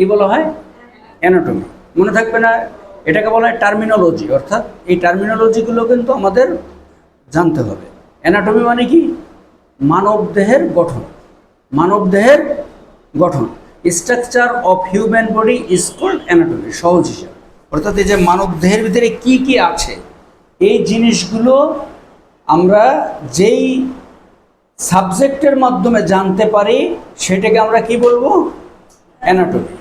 কি বলা হয়? অ্যানাটমি মনে থাকবে না, এটাকে বলা হয় টার্মিনোলজি অর্থাৎ এই টার্মিনোলজিগুলো কিন্তু আমাদের জানতে হবে। অ্যানাটমি মানে কি? মানব দেহের গঠন। মানব দেহের গঠন। Structure of human body is called anatomy সহজ হিসাবে। অর্থাৎ এই যে মানব দেহের ভিতরে কি কি আছে, এই জিনিসগুলো আমরা যেই সাবজেক্টের মাধ্যমে জানতে পারি, সেটাকে আমরা কি বলব? অ্যানাটমি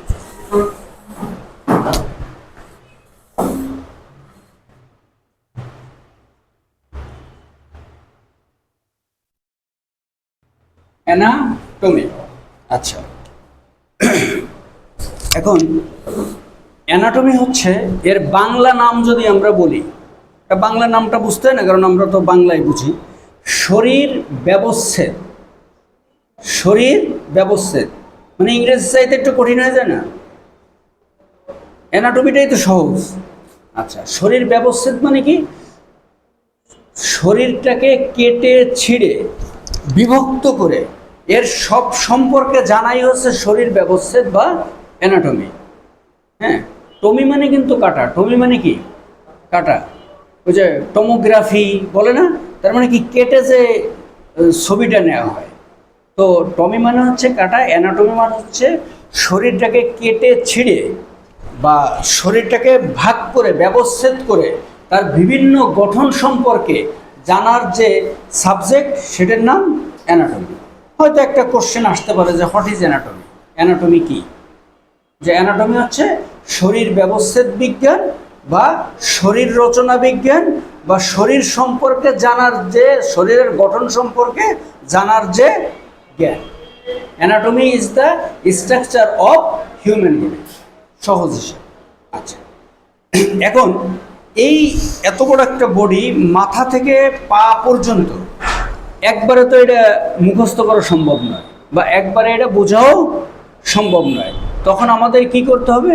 অ্যানাটমি আচ্ছা। এখন অ্যানাটমি হচ্ছে এর বাংলা নাম যদি আমরা বলি বাংলা নামটা বুঝতে হয় না কারণ আমরা তো বাংলায় বুঝি। শরীর ব্যবচ্ছেদ। শরীর ব্যবচ্ছেদ। মানে ইংরেজি চাইতে একটু কঠিন হয়ে যায় না? অ্যানাটমিটাই তো সহজ। আচ্ছা শরীর ব্যবচ্ছেদ মানে কি? শরীরটাকে কেটে ছিঁড়ে, বিভক্ত করে, এর সব সম্পর্কে জানাই হচ্ছে শরীর ব্যবচ্ছেদ বা অ্যানাটমি হ্যাঁ টমি মানে কিন্তু কাটা। টমি মানে কি? কাটা। ওই যে টমোগ্রাফি বলে না? তার মানে কি? কেটে যে, ছবিটা নেওয়া হয়। তো টমি মানে হচ্ছে কাটা অ্যানাটমি মানে হচ্ছে শরীরটাকে কেটে ছিঁড়ে বা শরীরটাকে ভাগ করে, ব্যবচ্ছেদ করে তার বিভিন্ন গঠন সম্পর্কে জানার যে সাবজেক্ট, সেটার নাম অ্যানাটমি হয়তো একটা কোশ্চেন আসতে পারে যে হোয়াট ইজ অ্যানাটমি অ্যানাটমি কি? যে অ্যানাটমি হচ্ছে শরীর ব্যবচ্ছেদ বিজ্ঞান বা শরীর রচনা বিজ্ঞান বা শরীর সম্পর্কে জানার যে, শরীরের গঠন সম্পর্কে জানার যে জ্ঞান। Anatomy is the structure of human body সহজ হিসেবে। আচ্ছা। এখন এই এত বড় একটা বডি মাথা থেকে পা পর্যন্ত, একবারে তো এটা মুখস্থ করা সম্ভব নয় বা একবারে এটা বোঝাও সম্ভব নয়। তখন আমাদের কি করতে হবে?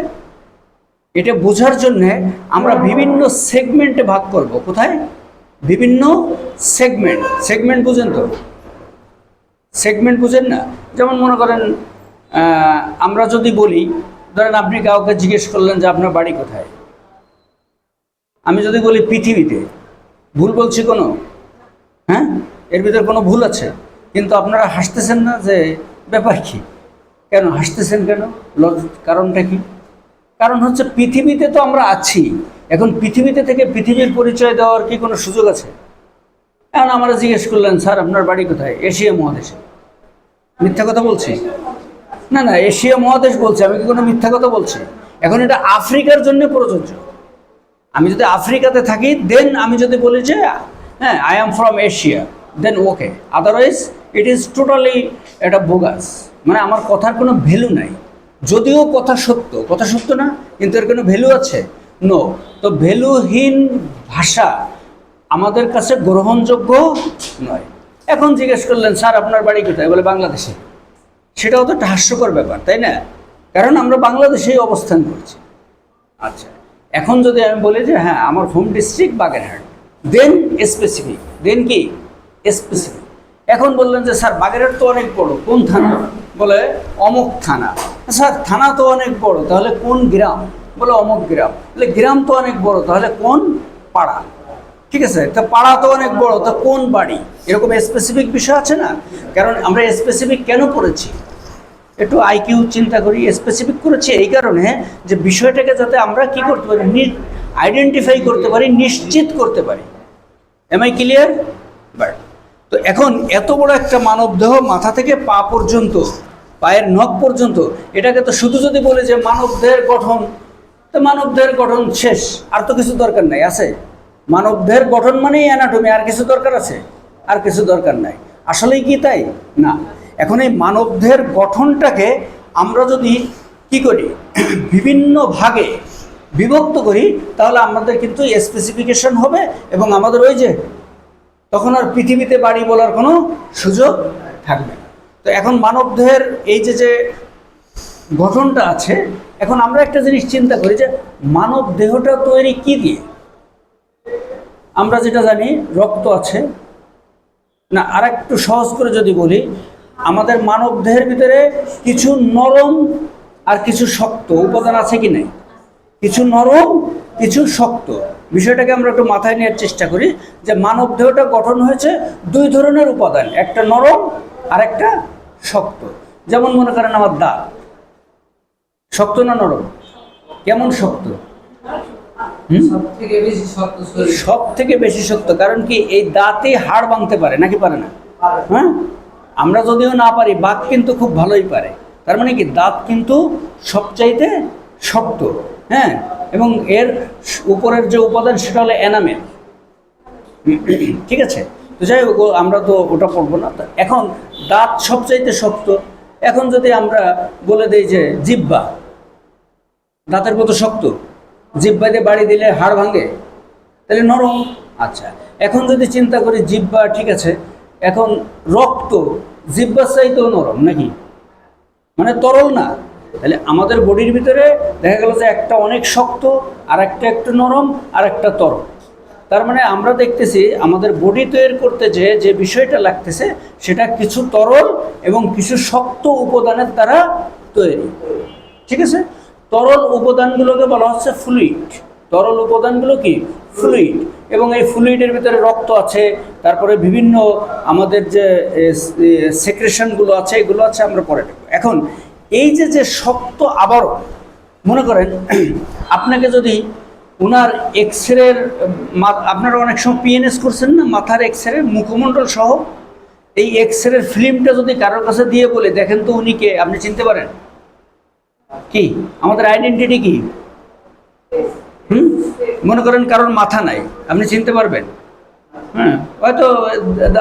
এটা বোঝার জন্যে আমরা বিভিন্ন সেগমেন্টে ভাগ করব। কোথায়? বিভিন্ন সেগমেন্ট। সেগমেন্ট বুঝেন তো। সেগমেন্ট বুঝেন না? যেমন মনে করেন আমরা যদি বলি ধরেন আপনি কাউকে জিজ্ঞেস করলেন যে আপনার বাড়ি কোথায়? আমি যদি বলি পৃথিবীতে, ভুল বলছি কোনো? হ্যাঁ? এর ভিতরে কোনো ভুল আছে? কিন্তু আপনারা হাসতেছেন না যে ব্যাপার কি? কেন হাসতেছেন কেন? লজ- কারণটা কি? কারণ হচ্ছে পৃথিবীতে তো আমরা আছি। এখন পৃথিবীতে থেকে পৃথিবীর পরিচয় দেওয়ার কি কোনো সুযোগ আছে? এখন আমরা জিজ্ঞেস করলেন, স্যার, আপনার বাড়ি কোথায়? এশিয়া মহাদেশে। মিথ্যা কথা বলছি? না না, এশিয়া মহাদেশ বলছি, আমি কি কোনো মিথ্যা কথা বলছি? এখন এটা আফ্রিকার জন্য প্রযোজ্য। আমি যদি আফ্রিকাতে থাকি দেন আমি যদি বলি যে হ্যাঁ I am from Asia then okay otherwise it is totally এটা বোগাস মানে আমার কথার কোনো ভ্যালু নাই। যদিও কথা সত্য কথা সত্য না, কিন্তু এর কোনো ভ্যালু আছে? নো তো ভ্যালুহীন ভাষা আমাদের কাছে গ্রহণযোগ্য নয়। এখন জিজ্ঞেস করলেন, স্যার, আপনার বাড়ি কোথায়? বলে, বাংলাদেশে। সেটাও তো একটা হাস্যকর ব্যাপার, তাই না? কারণ আমরা বাংলাদেশেই অবস্থান করছি। আচ্ছা এখন যদি আমি বলি যে হ্যাঁ আমার home district Bagerhat then specific then কি? স্পেসিফিক এখন বললেন যে, স্যার, বাগেরহাট তো অনেক বড়, কোন থানা? বলে, অমুক থানা। স্যার, থানা তো অনেক বড়, তাহলে কোন গ্রাম? বলে, অমুক গ্রাম। বলে, গ্রাম তো অনেক বড়, তাহলে কোন পাড়া? ঠিক আছে, তা পাড়া তো অনেক বড়, তা কোন বাড়ি? এরকম স্পেসিফিক বিষয় আছে না? কারণ আমরা স্পেসিফিক কেন করেছি একটু আইকিউ চিন্তা করি স্পেসিফিক করেছি এই কারণে যে বিষয়টাকে যাতে আমরা কি করতে পারি আইডেন্টিফাই করতে পারি, নিশ্চিত করতে পারি। এম আই ক্লিয়ার বাট তো এখন এত বড় একটা মানব দেহ মাথা থেকে পা পর্যন্ত, পায়ের নখ পর্যন্ত, এটাকে তো শুধু যদি বলে যে মানব দেহের গঠন, তো মানব দেহের গঠন শেষ, আর তো কিছু দরকার নাই, আছে? মানব দেহের গঠন মানেই অ্যানাটমি আর কিছু দরকার আছে? আর কিছু দরকার নাই। আসলেই কি তাই? না। এখন এই মানব দেহের গঠনটাকে আমরা যদি কি করি, বিভিন্ন ভাগে বিভক্ত করি, তাহলে আমাদের কিন্তু স্পেসিফিকেশন হবে এবং আমাদের ওই যে তখন আর পৃথিবীতে বাড়ি বলার কোনো সুযোগ থাকবে তো এখন মানব দেহের এই যে যে গঠনটা আছে, এখন আমরা একটা জিনিস চিন্তা করি যে মানব দেহটা তৈরি কি দিয়ে? আমরা যেটা জানি, রক্ত আছে। না আর একটু সহজ করে যদি বলি আমাদের মানব দেহের ভিতরে কিছু নরম আর কিছু শক্ত উপাদান আছে কি নাই? কিছু নরম কিছু শক্ত। বিষয়টাকে আমরা একটু মাথায় নেওয়ার চেষ্টা করি যে মানব দেহটা গঠন হয়েছে দুই ধরনের উপাদান একটা নরম আর একটা শক্ত। যেমন মনে করেন আমার দাঁত। শক্ত না নরম? কেমন শক্ত? হুম? সব থেকে বেশি শক্ত সব থেকে বেশি শক্ত কারণ কি এই দাঁতে হাড় ভাঙতে পারে নাকি পারে না? হ্যাঁ? আমরা যদিও না পারি, বাঘ কিন্তু খুব ভালোই পারে। তার মানে কি? দাঁত কিন্তু সবচাইতে শক্ত হ্যাঁ? এবং এর উপরের যে উপাদান সেটা হলো এনামেল ঠিক আছে? তো যাই হোক আমরা তো ওটা পড়ব না। এখন দাঁত সবচাইতে শক্ত। এখন যদি আমরা বলে দিই যে জিব্বা, দাঁতের মতো শক্ত, জিব্বা দিয়ে বাড়ি দিলে হাড় ভাঙে, তাহলে নরম। আচ্ছা এখন যদি চিন্তা করি জিব্বা, ঠিক আছে এখন রক্ত জিব্বার চাইতেও নরম নাকি? মানে তরল না। তাহলে আমাদের বডির ভিতরে দেখা গেল যে একটা অনেক শক্ত, আর একটা একটু নরম, আর একটা তরল। তার মানে আমরা দেখতেছি আমাদের বডি তৈরি করতে যে যে বিষয়টা লাগতেছে, সেটা কিছু তরল এবং কিছু শক্ত উপাদানের দ্বারা তৈরি। ঠিক আছে? তরল উপাদানগুলোকে বলা হচ্ছে ফ্লুইড তরল উপাদানগুলো কি? ফ্লুইড এবং এই ফ্লুইডের ভিতরে রক্ত আছে, তারপরে বিভিন্ন আমাদের যে সেক্রেশনগুলো আছে, এগুলো আছে, আমরা পরে দেখব। এখন, এই যে যে শক্ত আবরণ, মনে করেন, আপনাকে যদি ওনার এক্স রের আপনারা অনেক সময় পিএনএস করছেন না, মাথার এক্স রে মুখমণ্ডল সহ, এই এক্স রের ফিল্মটা যদি কারোর কাছে দিয়ে বলে, দেখেন তো উনি কে, আপনি চিনতে পারেন? কি? আমাদের আইডেন্টিটি কি? হুম? মনে করেন কারোর মাথা নাই, আপনি চিনতে পারবেন? হ্যাঁ হয়তো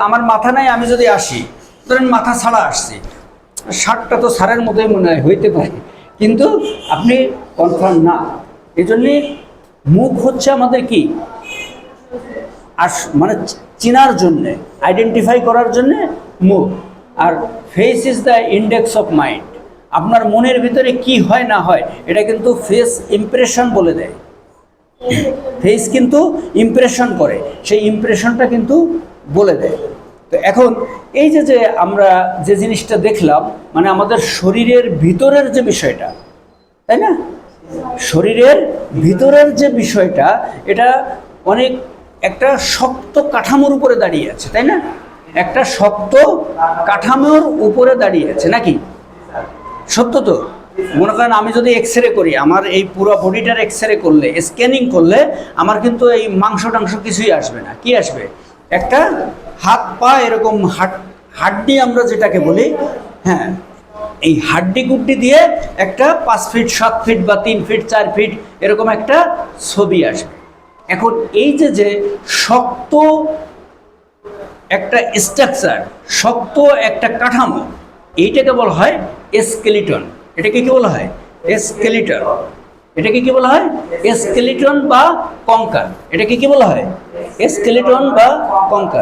আমার মাথা নাই, আমি যদি আসি, ধরেন মাথা ছাড়া আসছি শার্টটা তো সারের মতোই মনে হয়, হইতে পারে। কিন্তু আপনি কনফার্ম না। এই জন্যে মুখ হচ্ছে আমাদের কি? আর মানে চেনার জন্যে আইডেন্টিফাই করার জন্যে মুখ। আর face is the index of mind আপনার মনের ভিতরে কি হয় না হয়, এটা কিন্তু ফেস ইমপ্রেশন বলে দেয়। ফেস কিন্তু ইমপ্রেশন করে। সেই ইমপ্রেশনটা কিন্তু বলে দেয়। তো এখন এই যে যে আমরা যে জিনিসটা দেখলাম মানে আমাদের শরীরের ভিতরের যে বিষয়টা, তাই না? শরীরের ভিতরের যে বিষয়টা, এটা অনেক একটা শক্ত কাঠামোর উপরে দাঁড়িয়ে আছে, তাই না? একটা শক্ত কাঠামোর উপরে দাঁড়িয়ে আছে, নাকি? সত্য তো? মনে করেন আমি যদি এক্স রে করি, আমার এই পুরো বডিটার এক্স রে করলে স্ক্যানিং করলে, আমার কিন্তু এই মাংস টাংস কিছুই আসবে না। কি আসবে? একটা হাত পা এরকম হাট হাড্ডি আমরা যেটাকে বলি হ্যাঁ এই হাড্ডি গুড্ডি দিয়ে একটা পাঁচ ফিট সাত ফিট বা তিন ফিট চার ফিট এরকম একটা ছবি আসবে। এখন এই যে যে শক্ত একটা স্ট্রাকচার শক্ত একটা কাঠামো, এইটাকে বলা হয় স্কেলিটন এটাকে কি বলা হয়? স্কেলিটন এটাকে কি বলা হয়? স্কেলিটন বা কঙ্কার এটাকে কি বলা হয়? স্কেলিটন বা কঙ্কার